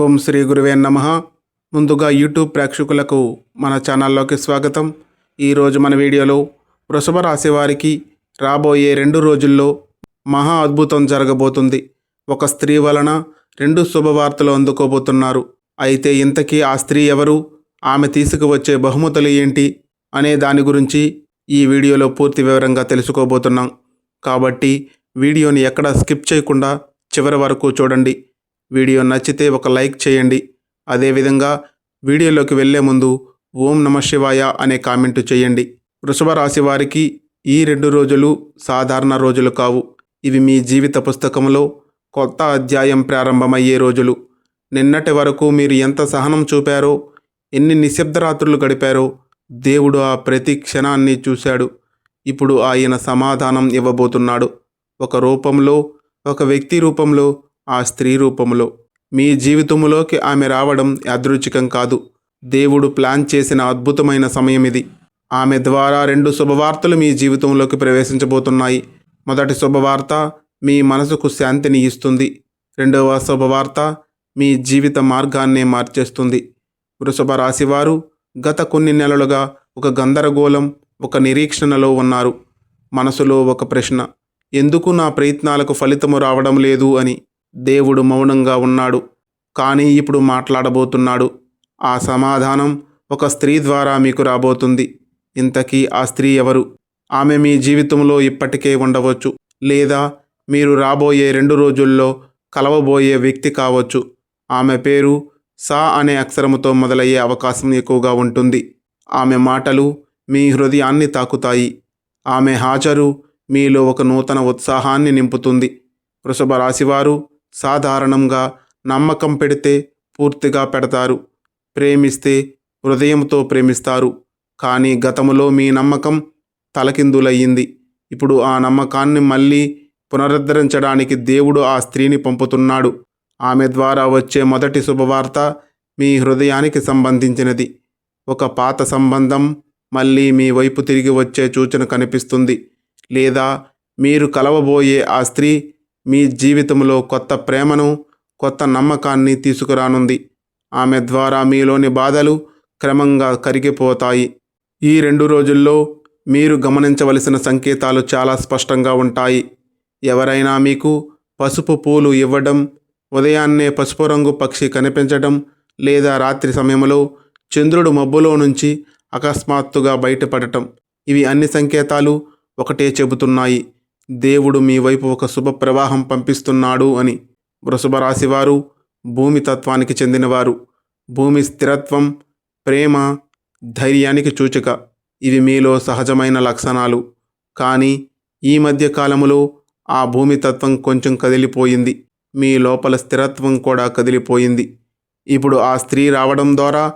ఓం శ్రీ గురువే నమ. ముందుగా యూట్యూబ్ ప్రేక్షకులకు మన ఛానల్లోకి స్వాగతం. ఈరోజు మన వీడియోలో వృషభ రాశి వారికి రాబోయే రెండు రోజుల్లో మహా అద్భుతం జరగబోతుంది. ఒక స్త్రీ వలన రెండు శుభవార్తలు అందుకోబోతున్నారు. అయితే ఇంతకీ ఆ స్త్రీ ఎవరు? ఆమె తీసుకువచ్చే బహుమతులు ఏంటి? అనే దాని గురించి ఈ వీడియోలో పూర్తి వివరంగా తెలుసుకోబోతున్నాం. కాబట్టి వీడియోని ఎక్కడ స్కిప్ చేయకుండా చివరి వరకు చూడండి. వీడియో నచ్చితే ఒక లైక్ చేయండి. అదేవిధంగా వీడియోలోకి వెళ్ళే ముందు ఓం నమ శివాయ అనే కామెంటు చేయండి. వృషభ రాశి వారికి ఈ రెండు రోజులు సాధారణ రోజులు కావు. ఇవి మీ జీవిత పుస్తకంలో కొత్త అధ్యాయం ప్రారంభమయ్యే రోజులు. నిన్నటి వరకు మీరు ఎంత సహనం చూపారో ఎన్ని నిశ్శబ్ద రాత్రులు గడిపారో దేవుడు ఆ ప్రతి క్షణాన్ని చూశాడు. ఇప్పుడు ఆయన సమాధానం ఇవ్వబోతున్నాడు. ఒక రూపంలో ఒక వ్యక్తి రూపంలో ఆ స్త్రీ రూపంలో మీ జీవితంలోకి ఆమె రావడం యాదృచ్ఛికం కాదు. దేవుడు ప్లాన్ చేసిన అద్భుతమైన సమయం ఇది ఆమె ద్వారా రెండు శుభవార్తలు మీ జీవితంలోకి ప్రవేశించబోతున్నాయి. మొదటి శుభవార్త మీ మనసుకు శాంతిని ఇస్తుంది. రెండవ శుభవార్త మీ జీవిత మార్గాన్నే మార్చేస్తుంది. వృషభ రాశివారు గత కొన్ని నెలలుగా ఒక గందరగోళం ఒక నిరీక్షణలో ఉన్నారు. మనసులో ఒక ప్రశ్న ఎందుకు నా ప్రయత్నాలకు ఫలితము రావడం లేదు అని. దేవుడు మౌనంగా ఉన్నాడు. కానీ ఇప్పుడు మాట్లాడబోతున్నాడు. ఆ సమాధానం ఒక స్త్రీ ద్వారా మీకు రాబోతుంది. ఇంతకీ ఆ స్త్రీ ఎవరు? ఆమె మీ జీవితంలో ఇప్పటికే ఉండవచ్చు. లేదా మీరు రాబోయే రెండు రోజుల్లో కలవబోయే వ్యక్తి కావచ్చు. ఆమె పేరు సా అనే అక్షరముతో మొదలయ్యే అవకాశం ఎక్కువగా ఉంటుంది. ఆమె మాటలు మీ హృదయాన్ని తాకుతాయి. ఆమె హాజరు మీలో ఒక నూతన ఉత్సాహాన్ని నింపుతుంది. వృషభ రాశివారు సాధారణంగా నమ్మకం పెడితే పూర్తిగా పెడతారు ప్రేమిస్తే హృదయంతో ప్రేమిస్తారు. కానీ గతములో మీ నమ్మకం తలకిందులయ్యింది. ఇప్పుడు ఆ నమ్మకాన్ని మళ్ళీ పునరుద్ధరించడానికి దేవుడు ఆ స్త్రీని పంపుతున్నాడు. ఆమె ద్వారా వచ్చే మొదటి శుభవార్త మీ హృదయానికి సంబంధించినది. ఒక పాత సంబంధం మళ్ళీ మీ వైపు తిరిగి వచ్చే సూచన కనిపిస్తుంది. లేదా మీరు కలవబోయే ఆ స్త్రీ మీ జీవితంలో కొత్త ప్రేమను కొత్త నమ్మకాన్ని తీసుకురానుంది. ఆమె ద్వారా మీలోని బాధలు క్రమంగా కరిగిపోతాయి. ఈ రెండు రోజుల్లో మీరు గమనించవలసిన సంకేతాలు చాలా స్పష్టంగా ఉంటాయి. ఎవరైనా మీకు పసుపు పూలు ఇవ్వడం ఉదయాన్నే పసుపు రంగు పక్షి కనిపించడం లేదా రాత్రి సమయంలో చంద్రుడు మబ్బులో నుంచి అకస్మాత్తుగా బయటపడటం ఇవి అన్ని సంకేతాలు ఒకటే చెబుతున్నాయి. దేవుడు మీ వైపు ఒక శుభ ప్రవాహం పంపిస్తున్నాడు అని. వృషభ రాశివారు భూమి తత్వానికి చెందినవారు. భూమి స్థిరత్వం ప్రేమ ధైర్యానికి సూచిక. ఇవి మీలో సహజమైన లక్షణాలు. కానీ ఈ మధ్య కాలములో ఆ భూమి తత్వం కొంచెం కదిలిపోయింది. మీ లోపల స్థిరత్వం కూడా కదిలిపోయింది. ఇప్పుడు ఆ స్త్రీ రావడం ద్వారా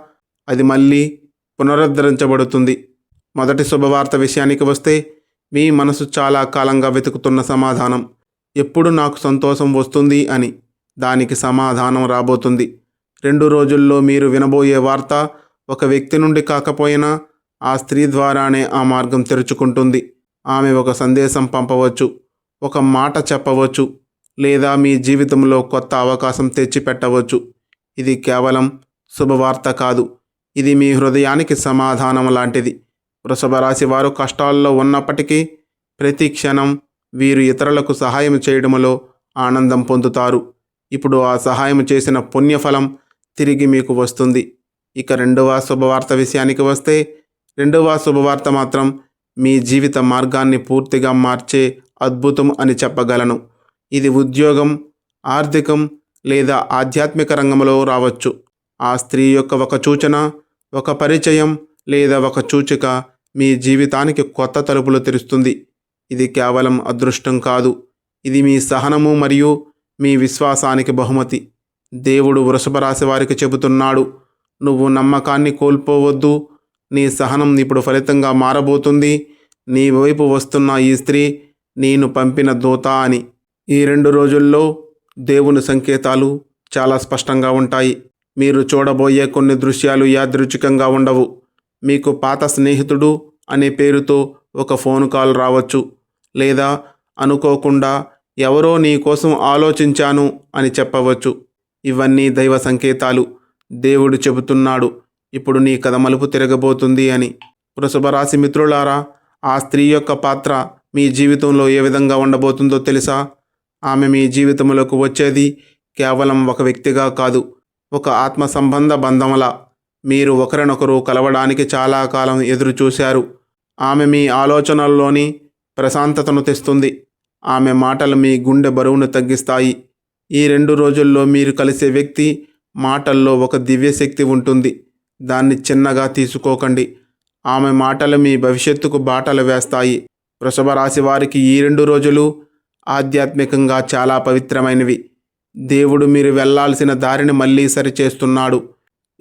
అది మళ్ళీ పునరుద్ధరించబడుతుంది. మొదటి శుభవార్త విషయానికి వస్తే మీ మనసు చాలా కాలంగా వెతుకుతున్న సమాధానం. ఎప్పుడు నాకు సంతోషం వస్తుంది అని దానికి సమాధానం రాబోతుంది. రెండు రోజుల్లో మీరు వినబోయే వార్త ఒక వ్యక్తి నుండి కాకపోయినా ఆ స్త్రీ ద్వారానే ఆ మార్గం తెరుచుకుంటుంది. ఆమె ఒక సందేశం పంపవచ్చు ఒక మాట చెప్పవచ్చు లేదా మీ జీవితంలో కొత్త అవకాశం తెచ్చిపెట్టవచ్చు. ఇది కేవలం శుభవార్త కాదు. ఇది మీ హృదయానికి సమాధానం లాంటిది. వృషభ రాశి వారు కష్టాల్లో ఉన్నప్పటికీ ప్రతి క్షణం వీరు ఇతరులకు సహాయం చేయడంలో ఆనందం పొందుతారు. ఇప్పుడు ఆ సహాయం చేసిన పుణ్యఫలం తిరిగి మీకు వస్తుంది. ఇక రెండవ శుభవార్త విషయానికి వస్తే రెండవ శుభవార్త మాత్రం మీ జీవిత మార్గాన్ని పూర్తిగా మార్చే అద్భుతం అని చెప్పగలను. ఇది ఉద్యోగం ఆర్థికం లేదా ఆధ్యాత్మిక రంగంలో రావచ్చు. ఆ స్త్రీ యొక్క ఒక సూచన ఒక పరిచయం లేదా ఒక సూచిక మీ జీవితానికి కొత్త తలుపులు తెరుస్తుంది. ఇది కేవలం అదృష్టం కాదు. ఇది మీ సహనము మరియు మీ విశ్వాసానికి బహుమతి. దేవుడు వృషభ రాశి వారికి చెబుతున్నాడు నువ్వు నమ్మకాన్ని కోల్పోవద్దు. నీ సహనం ఇప్పుడు ఫలితంగా మారబోతుంది. నీ వైపు వస్తున్న ఈ స్త్రీ నేను పంపిన దూత అని. ఈ రెండు రోజుల్లో దేవుని సంకేతాలు చాలా స్పష్టంగా ఉంటాయి. మీరు చూడబోయే కొన్ని దృశ్యాలు యాదృచ్ఛికంగా ఉండవు. మీకు పాత స్నేహితుడు అనే పేరుతో ఒక ఫోన్ కాల్ రావచ్చు. లేదా అనుకోకుండా ఎవరో నీ కోసం ఆలోచించాను అని చెప్పవచ్చు. ఇవన్నీ దైవ సంకేతాలు. దేవుడు చెబుతున్నాడు ఇప్పుడు నీ కథ మలుపు తిరగబోతుంది అని. వృషభ రాశి మిత్రులారా ఆ స్త్రీ యొక్క పాత్ర మీ జీవితంలో ఏ విధంగా ఉండబోతుందో తెలుసా? ఆమె మీ జీవితంలోకి వచ్చేది కేవలం ఒక వ్యక్తిగా కాదు ఒక ఆత్మ సంబంధ బంధంలా మీరు ఒకరినొకరు కలవడానికి చాలా కాలం ఎదురు చూశారు. ఆమె మీ ఆలోచనల్లోని ప్రశాంతతను తెస్తుంది. ఆమె మాటలు మీ గుండె బరువును తగ్గిస్తాయి. ఈ రెండు రోజుల్లో మీరు కలిసే వ్యక్తి మాటల్లో ఒక దివ్యశక్తి ఉంటుంది. దాన్ని చిన్నగా తీసుకోకండి. ఆమె మాటలు మీ భవిష్యత్తుకు బాటలు వేస్తాయి. వృషభ రాశి వారికి ఈ రెండు రోజులు ఆధ్యాత్మికంగా చాలా పవిత్రమైనవి. దేవుడు మీరు వెళ్ళాల్సిన దారిని మళ్ళీ సరిచేస్తున్నాడు.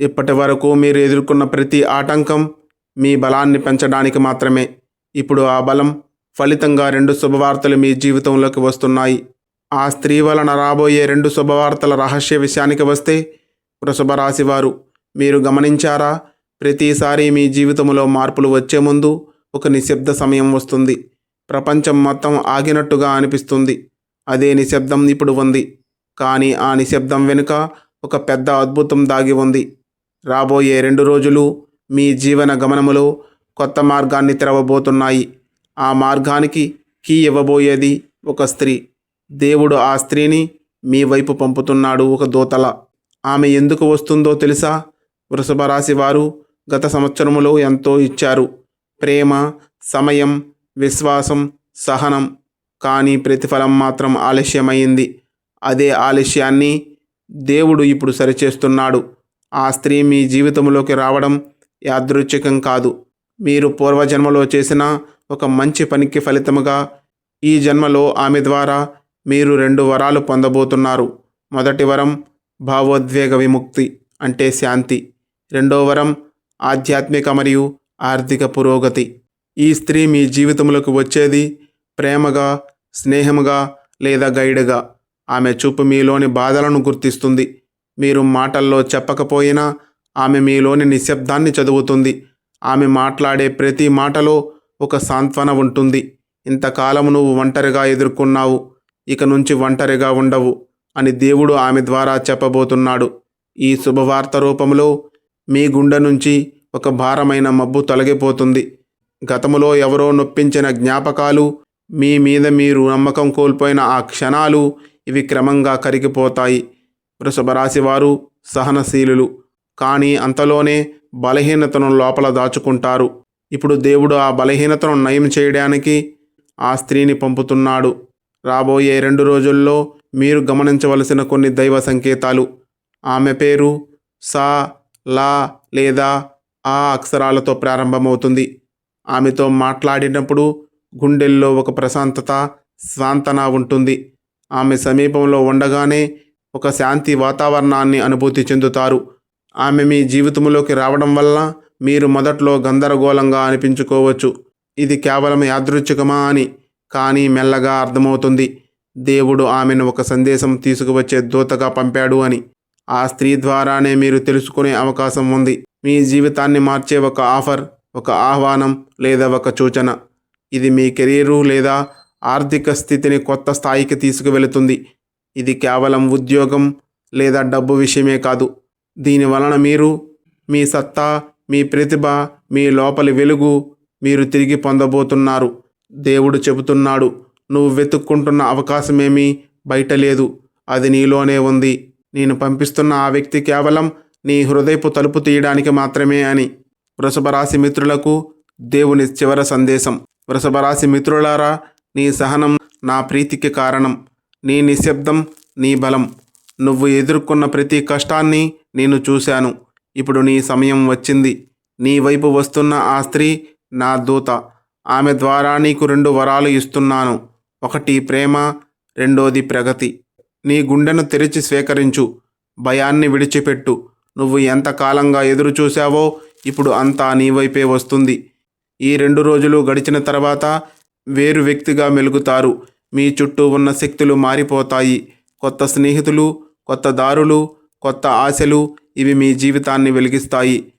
ఇప్పటి వరకు మీరు ఎదుర్కొన్న ప్రతి ఆటంకం మీ బలాన్ని పెంచడానికి మాత్రమే. ఇప్పుడు ఆ బలం ఫలితంగా రెండు శుభవార్తలు మీ జీవితంలోకి వస్తున్నాయి. ఆ స్త్రీ వలన రాబోయే రెండు శుభవార్తల రహస్య విషయానికి వస్తే వృషభ రాశివారు మీరు గమనించారా? ప్రతిసారి మీ జీవితంలో మార్పులు వచ్చే ముందు ఒక నిశ్శబ్ద సమయం వస్తుంది. ప్రపంచం మొత్తం ఆగినట్టుగా అనిపిస్తుంది. అదే నిశ్శబ్దం ఇప్పుడు ఉంది. కానీ ఆ నిశ్శబ్దం వెనుక ఒక పెద్ద అద్భుతం దాగి ఉంది. రాబోయే రెండు రోజులు మీ జీవన గమనములో కొత్త మార్గాన్ని తెరవబోతున్నాయి. ఆ మార్గానికి కీ ఇవ్వబోయేది ఒక స్త్రీ. దేవుడు ఆ స్త్రీని మీ వైపు పంపుతున్నాడు ఒక దూతల. ఆమె ఎందుకు వస్తుందో తెలుసా? వృషభ రాశి వారు గత సంవత్సరములో ఎంతో ఇచ్చారు. ప్రేమ సమయం విశ్వాసం సహనం. కానీ ప్రతిఫలం మాత్రం ఆలస్యమైంది. అదే ఆలస్యాన్ని దేవుడు ఇప్పుడు సరిచేస్తున్నాడు. ఆ స్త్రీ మీ జీవితంలోకి రావడం యాదృచ్ఛికం కాదు. మీరు పూర్వజన్మలో చేసిన ఒక మంచి పనికి ఫలితముగా ఈ జన్మలో ఆమె ద్వారా మీరు రెండు వరాలు పొందబోతున్నారు. మొదటి వరం భావోద్వేగ విముక్తి అంటే శాంతి. రెండో వరం ఆధ్యాత్మిక మరియు ఆర్థిక పురోగతి. ఈ స్త్రీ మీ జీవితంలోకి వచ్చేది ప్రేమగా స్నేహముగా లేదా గైడ్గా. ఆమె చూపు మీలోని బాధలను గుర్తిస్తుంది. మీరు మాటల్లో చెప్పకపోయినా ఆమె మీలోని నిశ్శబ్దాన్ని చదువుతుంది. ఆమె మాట్లాడే ప్రతి మాటలో ఒక సాంత్వన ఉంటుంది. ఇంతకాలం నువ్వు ఒంటరిగా ఎదుర్కొన్నావు. ఇక నుంచి ఒంటరిగా ఉండవు అని దేవుడు ఆమె ద్వారా చెప్పబోతున్నాడు. ఈ శుభవార్త రూపంలో మీ గుండె నుంచి ఒక భారమైన మబ్బు తొలగిపోతుంది. గతములో ఎవరో నొప్పించిన జ్ఞాపకాలు మీ మీద మీరు నమ్మకం కోల్పోయిన ఆ క్షణాలు ఇవి క్రమంగా కరిగిపోతాయి. వృషభ రాశివారు సహనశీలులు. కానీ అంతలోనే బలహీనతను లోపల దాచుకుంటారు. ఇప్పుడు దేవుడు ఆ బలహీనతను నయం చేయడానికి ఆ స్త్రీని పంపుతున్నాడు. రాబోయే రెండు రోజుల్లో మీరు గమనించవలసిన కొన్ని దైవ సంకేతాలు. ఆమె పేరు సా లా లేదా ఆ అక్షరాలతో ప్రారంభమవుతుంది. ఆమెతో మాట్లాడినప్పుడు గుండెల్లో ఒక ప్రశాంతత స్వాంతన ఉంటుంది. ఆమె సమీపంలో ఉండగానే ఒక శాంతి వాతావరణాన్ని అనుభూతి చెందుతారు. ఆమె మీ జీవితంలోకి రావడం వల్ల మీరు మొదట్లో గందరగోళంగా అనిపించుకోవచ్చు. ఇది కేవలం యాదృచ్ఛికమా అని కానీ మెల్లగా అర్థమవుతుంది. దేవుడు ఆమెను ఒక సందేశం తీసుకువచ్చే దూతగా పంపాడు అని. ఆ స్త్రీ ద్వారానే మీరు తెలుసుకునే అవకాశం ఉంది. మీ జీవితాన్ని మార్చే ఒక ఆఫర్ ఒక ఆహ్వానం లేదా ఒక సూచన. ఇది మీ కెరీరు లేదా ఆర్థిక స్థితిని కొత్త స్థాయికి తీసుకువెళుతుంది. ఇది కేవలం ఉద్యోగం లేదా డబ్బు విషయమే కాదు. దీని వలన మీరు మీ సత్తా మీ ప్రతిభ మీ లోపలి వెలుగు మీరు తిరిగి పొందబోతున్నారు. దేవుడు చెబుతున్నాడు నువ్వు వెతుక్కుంటున్న అవకాశమేమీ బయట లేదు. అది నీలోనే ఉంది. నేను పంపిస్తున్న ఆ వ్యక్తి కేవలం నీ హృదయపు తలుపు తీయడానికి మాత్రమే అని. వృషభరాశి మిత్రులకు దేవుని చివర సందేశం. వృషభరాశి మిత్రులారా నీ సహనం నా ప్రీతికి కారణం. నీ నిశ్శబ్దం నీ బలం. నువ్వు ఎదుర్కొన్న ప్రతి కష్టాన్ని నేను చూశాను. ఇప్పుడు నీ సమయం వచ్చింది. నీ వైపు వస్తున్న ఆ స్త్రీ నా దూత. ఆమె ద్వారా నీకు రెండు వరాలు ఇస్తున్నాను. ఒకటి ప్రేమ రెండోది ప్రగతి. నీ గుండెను తెరిచి స్వీకరించు. భయాన్ని విడిచిపెట్టు. నువ్వు ఎంతకాలంగా ఎదురు చూశావో ఇప్పుడు అంతా నీ వైపే వస్తుంది. ఈ రెండు రోజులు గడిచిన తర్వాత వేరు వ్యక్తిగా మెలుగుతారు. మీ చుట్టూ ఉన్న శక్తులు మారిపోతాయి. కొత్త స్నేహితులు కొత్త దారులు కొత్త ఆశలు ఇవి మీ జీవితాన్ని వెలిగిస్తాయి.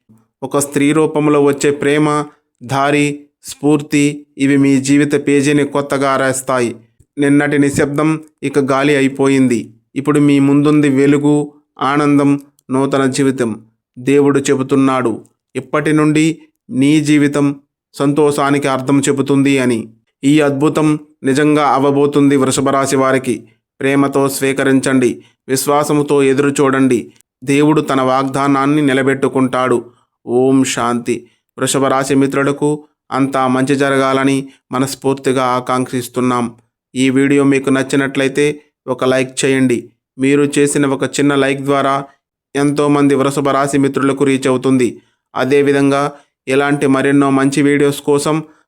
ఒక స్త్రీ రూపంలో వచ్చే ప్రేమ దారి స్ఫూర్తి ఇవి మీ జీవిత పేజీని కొత్తగా రాస్తాయి. నిన్నటి నిశ్శబ్దం ఇక గాలి అయిపోయింది. ఇప్పుడు మీ ముందుంది వెలుగు ఆనందం నూతన జీవితం. దేవుడు చెబుతున్నాడు ఇప్పటి నుండి నీ జీవితం సంతోషానికి అర్థం చెబుతుంది అని. ఈ అద్భుతం నిజంగా అవ్వబోతుంది వృషభరాశి వారికి. ప్రేమతో స్వీకరించండి. విశ్వాసముతో ఎదురు చూడండి దేవుడు తన వాగ్దానాన్ని నిలబెట్టుకుంటాడు. ఓం శాంతి. వృషభరాశి మిత్రులకు అంతా మంచి జరగాలని మనస్ఫూర్తిగా ఆకాంక్షిస్తున్నాం. ఈ వీడియో మీకు నచ్చినట్లయితే ఒక లైక్ చేయండి. మీరు చేసిన ఒక చిన్న లైక్ ద్వారా ఎంతోమంది వృషభ రాశి మిత్రులకు రీచ్ అవుతుంది. అదేవిధంగా ఇలాంటి మరెన్నో మంచి వీడియోస్ కోసం